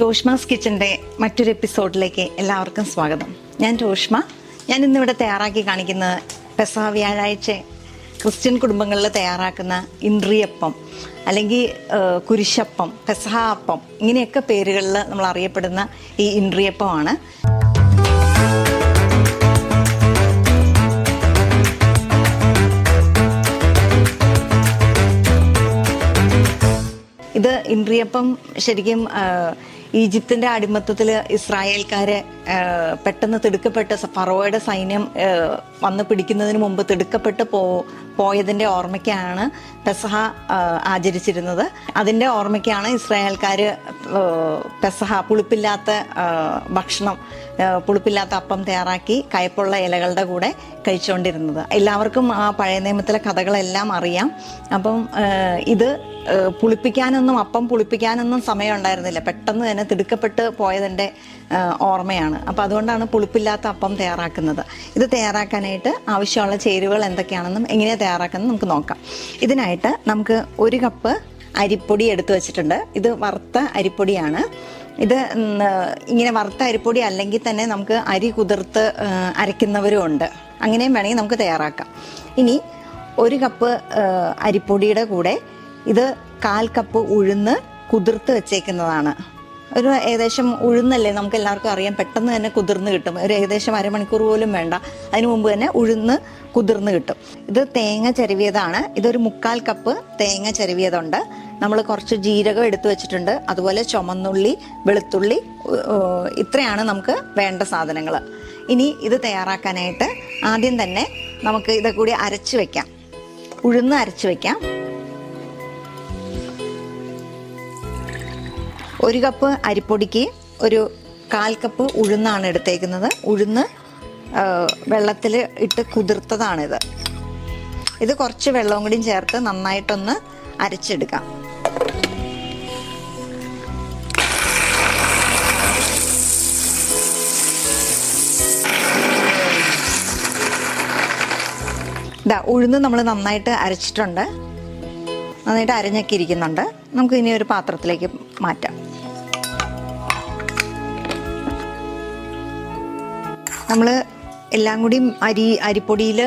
ടോഷ്മാസ് കിച്ചന്റെ മറ്റൊരു എപ്പിസോഡിലേക്ക് എല്ലാവർക്കും സ്വാഗതം. ഞാൻ ടോഷ്മ. ഞാൻ ഇന്നിവിടെ തയ്യാറാക്കി കാണിക്കുന്നത് പെസഹ വ്യാഴാഴ്ച ക്രിസ്ത്യൻ കുടുംബങ്ങളിൽ തയ്യാറാക്കുന്ന ഇൻട്രിയപ്പം അല്ലെങ്കിൽ കുരിശപ്പം പെസഹ അപ്പം ഇങ്ങനെയൊക്കെ പേരുകളിൽ നമ്മൾ അറിയപ്പെടുന്ന ഈ ഇൻട്രിയപ്പമാണ് ഇത് ഇൻട്രിയപ്പം ശരിക്കും ഈജിപ്തിന്റെ അടിമത്തത്തിൽ ഇസ്രായേൽക്കാരെ പെട്ടെന്ന് തിടുക്കപ്പെട്ട് ഫറോയുടെ സൈന്യം വന്ന് പിടിക്കുന്നതിന് മുമ്പ് തിടുക്കപ്പെട്ട് പോ പോയതിന്റെ ഓർമ്മയ്ക്കാണ് പെസഹ ആചരിച്ചിരുന്നത്. അതിന്റെ ഓർമ്മയ്ക്കാണ് ഇസ്രായേൽക്കാർ പെസഹ പുളിപ്പില്ലാത്ത ഭക്ഷണം പുളിപ്പില്ലാത്ത അപ്പം തയ്യാറാക്കി കയ്പുള്ള ഇലകളുടെ കൂടെ കഴിച്ചുകൊണ്ടിരുന്നത് എല്ലാവർക്കും ആ പഴയ നിയമത്തിലെ കഥകളെല്ലാം അറിയാം. അപ്പം ഇത് പുളിപ്പിക്കാനൊന്നും അപ്പം പുളിപ്പിക്കാനൊന്നും സമയം ഉണ്ടായിരുന്നില്ല പെട്ടെന്ന് തന്നെ തിടുക്കപ്പെട്ട് പോയതിന്റെ ഓർമ്മയാണ്. അപ്പം അതുകൊണ്ടാണ് പുളിപ്പില്ലാത്ത അപ്പം തയ്യാറാക്കുന്നത്. ഇത് തയ്യാറാക്കാനായിട്ട് ആവശ്യമുള്ള ചേരുവകൾ എന്തൊക്കെയാണെന്നും എങ്ങനെയാണ് തയ്യാറാക്കുന്നത് നമുക്ക് നോക്കാം. ഇതിനായിട്ട് നമുക്ക് ഒരു കപ്പ് അരിപ്പൊടി എടുത്തു വച്ചിട്ടുണ്ട്. ഇത് വറുത്ത അരിപ്പൊടിയാണ്. ഇത് ഇങ്ങനെ വറുത്ത അരിപ്പൊടി അല്ലെങ്കിൽ തന്നെ നമുക്ക് അരി കുതിർത്ത് അരയ്ക്കുന്നവരും ഉണ്ട്. അങ്ങനെയും വേണമെങ്കിൽ നമുക്ക് തയ്യാറാക്കാം. ഇനി ഒരു കപ്പ് അരിപ്പൊടിയുടെ കൂടെ ഇത് കാൽ കപ്പ് ഉഴുന്ന് കുതിർത്ത് വെച്ചേക്കുന്നതാണ്. ഒരു ഏകദേശം ഉഴുന്നല്ലേ നമുക്ക് എല്ലാവർക്കും അറിയാം. പെട്ടെന്ന് തന്നെ കുതിർന്ന് കിട്ടും. ഒരു ഏകദേശം അരമണിക്കൂർ പോലും വേണ്ട. അതിനു മുമ്പ് തന്നെ ഉഴുന്ന് കുതിർന്ന് കിട്ടും. ഇത് തേങ്ങ ചരുവിയതാണ്. ഇതൊരു മുക്കാൽ കപ്പ് തേങ്ങ ചരുവിയതുണ്ട്. നമ്മൾ കുറച്ച് ജീരകം എടുത്തു വെച്ചിട്ടുണ്ട്. അതുപോലെ ചുമന്നുള്ളി വെളുത്തുള്ളി ഇത്രയാണ് നമുക്ക് വേണ്ട സാധനങ്ങൾ. ഇനി ഇത് തയ്യാറാക്കാനായിട്ട് ആദ്യം തന്നെ നമുക്ക് ഇതൊക്കെ കൂടി അരച്ച് വെക്കാം. ഉഴുന്ന് അരച്ച് വെക്കാം. ഒരു കപ്പ് അരിപ്പൊടിക്ക് ഒരു കാൽ കപ്പ് ഉഴുന്നാണ് എടുത്തേക്കുന്നത്. ഉഴുന്ന് വെള്ളത്തിൽ ഇട്ട് കുതിർത്തതാണിത്. ഇത് കുറച്ച് വെള്ളവും കൂടിയും ചേർത്ത് നന്നായിട്ടൊന്ന് അരച്ചെടുക്കാം. ഇതാ ഉഴുന്ന് നമ്മൾ നന്നായിട്ട് അരച്ചിട്ടുണ്ട്. നന്നായിട്ട് അരഞ്ഞൊക്കെ ഇരിക്കുന്നുണ്ട്. നമുക്ക് ഇനി ഒരു പാത്രത്തിലേക്ക് മാറ്റാം. നമ്മൾ എല്ലാം കൂടി അരി അരിപ്പൊടിയിൽ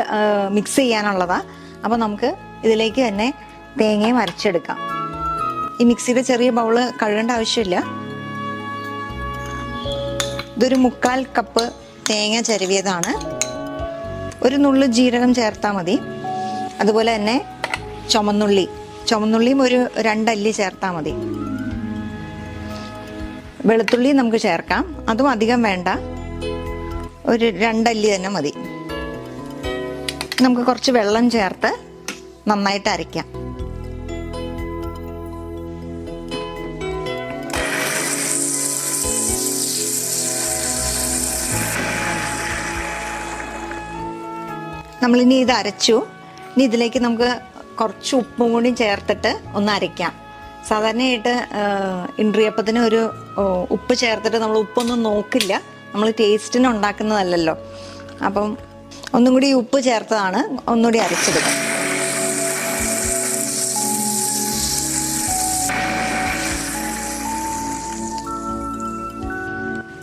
മിക്സ് ചെയ്യാനുള്ളതാ. അപ്പോൾ നമുക്ക് ഇതിലേക്ക് തന്നെ തേങ്ങയും അരച്ചെടുക്കാം. ഈ മിക്സിയുടെ ചെറിയ ബൗൾ കഴുകേണ്ട ആവശ്യമില്ല. ഇതൊരു മുക്കാൽ കപ്പ് തേങ്ങ ചരുവിയതാണ്. ഒരു നുള്ളു ജീരകം ചേർത്താൽ മതി. അതുപോലെ തന്നെ ചുമന്നുള്ളി. ചുമന്നുള്ളിയും ഒരു രണ്ടല്ലി ചേർത്താൽ മതി. വെളുത്തുള്ളിയും നമുക്ക് ചേർക്കാം. അതും അധികം വേണ്ട. ഒരു രണ്ടല്ലി തന്നെ മതി. നമുക്ക് കുറച്ച് വെള്ളം ചേർത്ത് നന്നായിട്ട് അരയ്ക്കാം. നമ്മളിനി ഇത് അരച്ചു. ഇനി ഇതിലേക്ക് നമുക്ക് കുറച്ച് ഉപ്പും കൂടി ചേർത്തിട്ട് ഒന്ന് അരയ്ക്കാം. സാധാരണയായിട്ട് ഇൻട്രിയപ്പത്തിന് ഒരു ഉപ്പ് ചേർത്തിട്ട് നമ്മൾ ഉപ്പൊന്നും നോക്കില്ല. നമ്മൾ ടേസ്റ്റിന് ഉണ്ടാക്കുന്നതല്ലല്ലോ. അപ്പം ഒന്നും കൂടി ഉപ്പ് ചേർത്തതാണ്. ഒന്നുകൂടി അരച്ചെടുക്കുക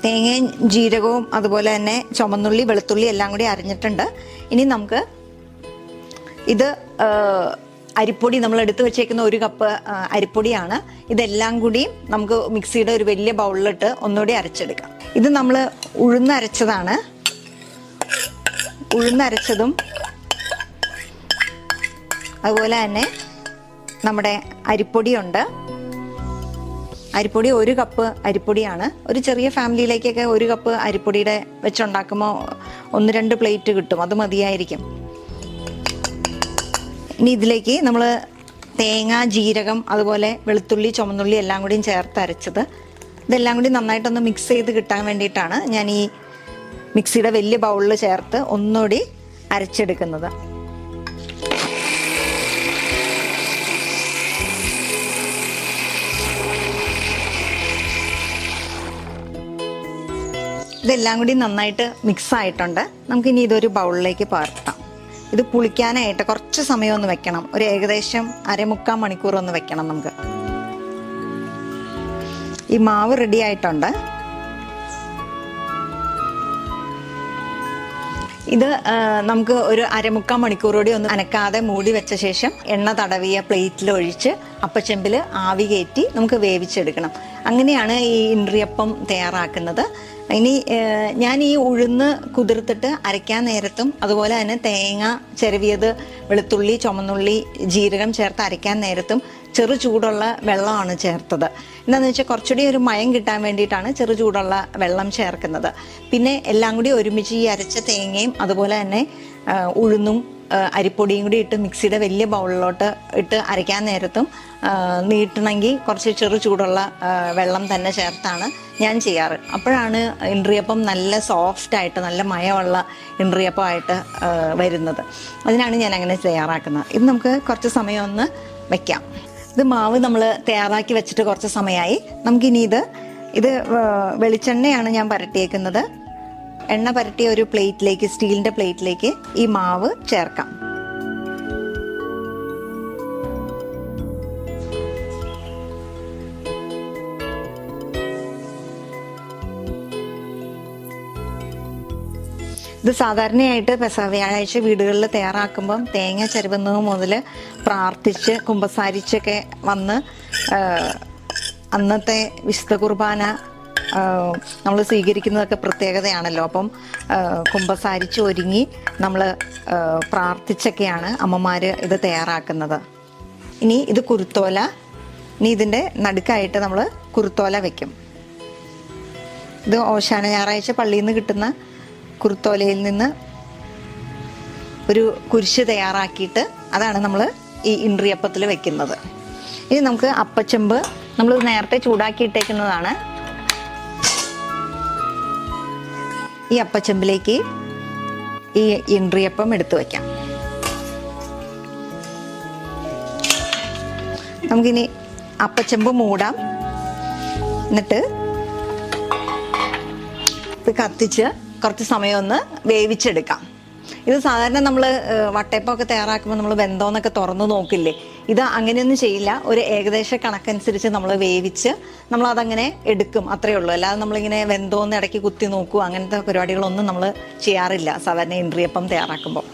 തേങ്ങയും ജീരകവും അതുപോലെ തന്നെ ചുമന്നുള്ളി വെളുത്തുള്ളി എല്ലാം കൂടി അരിഞ്ഞിട്ടുണ്ട്. ഇനി നമുക്ക് ഇത് അരിപ്പൊടി നമ്മൾ എടുത്തു വെച്ചേക്കുന്ന ഒരു കപ്പ് അരിപ്പൊടിയാണ്. ഇതെല്ലാം കൂടി നമുക്ക് മിക്സിയുടെ ഒരു വലിയ ബൗളിലിട്ട് ഒന്നുകൂടി അരച്ചെടുക്കാം. ഇത് നമ്മൾ ഉഴുന്നരച്ചതാണ്. ഉഴുന്നരച്ചതും അതുപോലെ തന്നെ നമ്മുടെ അരിപ്പൊടിയുണ്ട്. അരിപ്പൊടി ഒരു കപ്പ് അരിപ്പൊടിയാണ്. ഒരു ചെറിയ ഫാമിലിയിലേക്കൊക്കെ ഒരു കപ്പ് അരിപ്പൊടിയുടെ വെച്ചുണ്ടാക്കുമ്പോൾ ഒന്ന് രണ്ട് പ്ലേറ്റ് കിട്ടും. അത് മതിയായിരിക്കും. ഇനി ഇതിലേക്ക് നമ്മൾ തേങ്ങ ജീരകം അതുപോലെ വെളുത്തുള്ളി ചുമന്നുള്ളി എല്ലാം കൂടിയും ചേർത്ത് അരച്ചത്. ഇതെല്ലാം കൂടി നന്നായിട്ടൊന്ന് മിക്സ് ചെയ്ത് കിട്ടാൻ വേണ്ടിയിട്ടാണ് ഞാൻ ഈ മിക്സിയുടെ വലിയ ബൗളിൽ ചേർത്ത് ഒന്നുകൂടി അരച്ചെടുക്കുന്നത്. ഇതെല്ലാം കൂടി നന്നായിട്ട് മിക്സ് ആയിട്ടുണ്ട്. നമുക്കിനി ഇതൊരു ബൗളിലേക്ക് പകർത്താം. ഇത് പുളിക്കാനായിട്ട് കുറച്ച് സമയം ഒന്ന് വെക്കണം. ഒരു ഏകദേശം അരമുക്കാൽ മണിക്കൂർ ഒന്ന് വെക്കണം നമുക്ക്. ഈ മാവ് റെഡി ആയിട്ടുണ്ട്. ഇത് നമുക്ക് ഒരു അരമുക്കാൽ മണിക്കൂർ കൂടി ഒന്ന് അനക്കാതെ മൂടി വെച്ച ശേഷം എണ്ണ തടവിയ പ്ലേറ്റിൽ ഒഴിച്ച് അപ്പച്ചെമ്പിൽ ആവി കയറ്റി നമുക്ക് വേവിച്ചെടുക്കണം. അങ്ങനെയാണ് ഈ ഇൻട്രിയപ്പം തയ്യാറാക്കുന്നത്. ഇനി ഞാൻ ഈ ഉഴുന്ന് കുതിർത്തിട്ട് അരയ്ക്കാൻ നേരത്തും അതുപോലെ തന്നെ തേങ്ങ ചെരുവിയത് വെളുത്തുള്ളി ചുമന്നുള്ളി ജീരകം ചേർത്ത് അരയ്ക്കാൻ നേരത്തും ചെറു ചൂടുള്ള വെള്ളമാണ് ചേർത്തത്. എന്താണെന്ന് വെച്ചാൽ കുറച്ചുകൂടി ഒരു മയം കിട്ടാൻ വേണ്ടിയിട്ടാണ് ചെറു ചൂടുള്ള വെള്ളം ചേർക്കുന്നത്. പിന്നെ എല്ലാം കൂടി ഒരുമിച്ച് ഈ അരച്ച തേങ്ങയും അതുപോലെ തന്നെ ഉഴുന്നും അരിപ്പൊടിയും കൂടി ഇട്ട് മിക്സിയുടെ വലിയ ബൗളിലോട്ട് ഇട്ട് അരയ്ക്കാൻ നേരത്തും നീട്ടണമെങ്കിൽ കുറച്ച് ചെറു ചൂടുള്ള വെള്ളം തന്നെ ചേർത്താണ് ഞാൻ ചെയ്യാറ്. അപ്പോഴാണ് ഇൻട്രിയപ്പം നല്ല സോഫ്റ്റ് ആയിട്ട് നല്ല മയമുള്ള ഇൻട്രിയപ്പമായിട്ട് വരുന്നത്. അതിനാണ് ഞാൻ അങ്ങനെ തയ്യാറാക്കുന്നത്. ഇത് നമുക്ക് കുറച്ച് സമയം ഒന്ന് വെക്കാം. ഇത് മാവ് നമ്മൾ തയ്യാറാക്കി വെച്ചിട്ട് കുറച്ച് സമയമായി. നമുക്കിനി ഇത് ഇത് വെളിച്ചെണ്ണയാണ് ഞാൻ പരട്ടിയേക്കുന്നത്. എണ്ണ പരട്ടിയ ഒരു പ്ലേറ്റിലേക്ക് സ്റ്റീലിന്റെ പ്ലേറ്റിലേക്ക് ഈ മാവ് ചേർക്കാം. ഇത് സാധാരണയായിട്ട് വ്യാഴാഴ്ച വീടുകളിൽ തയ്യാറാക്കുമ്പം തേങ്ങ ചരുവുന്നത് മുതൽ പ്രാർത്ഥിച്ച് കുമ്പസാരിച്ചൊക്കെ വന്ന് അന്നത്തെ വിശുദ്ധ കുർബാന നമ്മൾ സ്വീകരിക്കുന്നതൊക്കെ പ്രത്യേകതയാണല്ലോ. അപ്പം കുമ്പസാരിച്ചു ഒരുങ്ങി നമ്മൾ പ്രാർത്ഥിച്ചൊക്കെയാണ് അമ്മമാർ ഇത് തയ്യാറാക്കുന്നത്. ഇനി ഇത് കുരുത്തോല ഇനി ഇതിന്റെ നടുക്കായിട്ട് നമ്മൾ കുരുത്തോല വയ്ക്കും ഇത് ഓശാന ഞായറാഴ്ച പള്ളിയിൽ നിന്ന് കിട്ടുന്ന കുരുത്തോലയിൽ നിന്ന് ഒരു കുരിശ് തയ്യാറാക്കിയിട്ട് അതാണ് നമ്മൾ ഈ ഇൻട്രിയപ്പത്തിൽ വെക്കുന്നത്. ഇനി നമുക്ക് അപ്പച്ചെമ്പ് നമ്മൾ നേരത്തെ ചൂടാക്കി ഈ അപ്പച്ചെമ്പിലേക്ക് ഈ ഇൻട്രിയപ്പം എടുത്തു വയ്ക്കാം. നമുക്കിനി അപ്പച്ചെമ്പ് മൂടാം. എന്നിട്ട് ഇത് കത്തിച്ച് കുറച്ച് സമയം ഒന്ന് വേവിച്ചെടുക്കാം. ഇത് സാധാരണ നമ്മൾ വട്ടയപ്പമൊക്കെ തയ്യാറാക്കുമ്പോൾ നമ്മൾ വെന്തോന്നൊക്കെ തുറന്നു നോക്കില്ലേ? ഇത് അങ്ങനെയൊന്നും ചെയ്യില്ല. ഒരു ഏകദേശ കണക്കനുസരിച്ച് നമ്മൾ വേവിച്ച് നമ്മൾ അതങ്ങനെ എടുക്കും. അത്രയേ ഉള്ളൂ. അല്ലാതെ നമ്മളിങ്ങനെ വെന്തോന്ന് ഇടയ്ക്ക് കുത്തി നോക്കുക അങ്ങനത്തെ പരിപാടികളൊന്നും നമ്മൾ ചെയ്യാറില്ല. സാധാരണ ഇൻട്രിയപ്പം തയ്യാറാക്കുമ്പോൾ.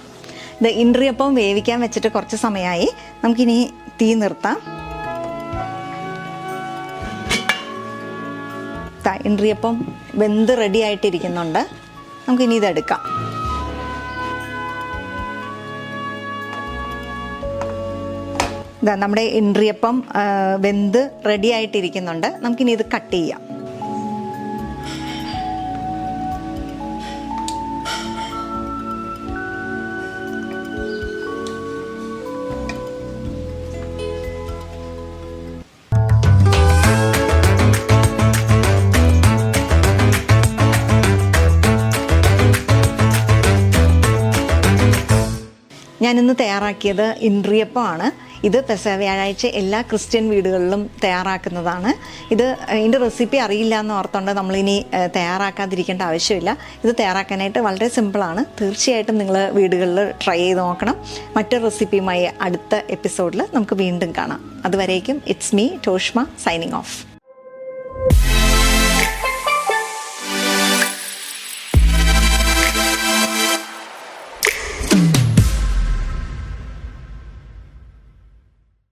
ഇത് ഇൻട്രിയപ്പം വേവിക്കാൻ വെച്ചിട്ട് കുറച്ച് സമയമായി. നമുക്കിനി തീ നിർത്താം. ഇൻട്രിയപ്പം വെന്ത് റെഡി ആയിട്ടിരിക്കുന്നുണ്ട്. നമുക്കിനി ഇതെടുക്കാം. നമ്മുടെ ഇൻട്രിയപ്പം വെന്ത് റെഡി ആയിട്ടിരിക്കുന്നുണ്ട്. നമുക്കിനി ഇത് കട്ട് ചെയ്യാം. ഞാനിന്ന് തയ്യാറാക്കിയത് ഇൻട്രിയപ്പമാണ് ഇത് പെസ വ്യാഴാഴ്ച എല്ലാ ക്രിസ്ത്യൻ വീടുകളിലും തയ്യാറാക്കുന്നതാണ്. ഇത് ഇതിന്റെ റെസിപ്പി അറിയില്ല എന്ന് ഓർത്തുകൊണ്ട് നമ്മളിനി തയ്യാറാക്കാതിരിക്കേണ്ട ആവശ്യമില്ല. ഇത് തയ്യാറാക്കാനായിട്ട് വളരെ സിമ്പിളാണ്. തീർച്ചയായിട്ടും നിങ്ങൾ വീടുകളിൽ ട്രൈ ചെയ്ത് നോക്കണം. മറ്റൊരു റെസിപ്പിയുമായി അടുത്ത എപ്പിസോഡിൽ നമുക്ക് വീണ്ടും കാണാം. അതുവരേക്കും it's me Toshma signing off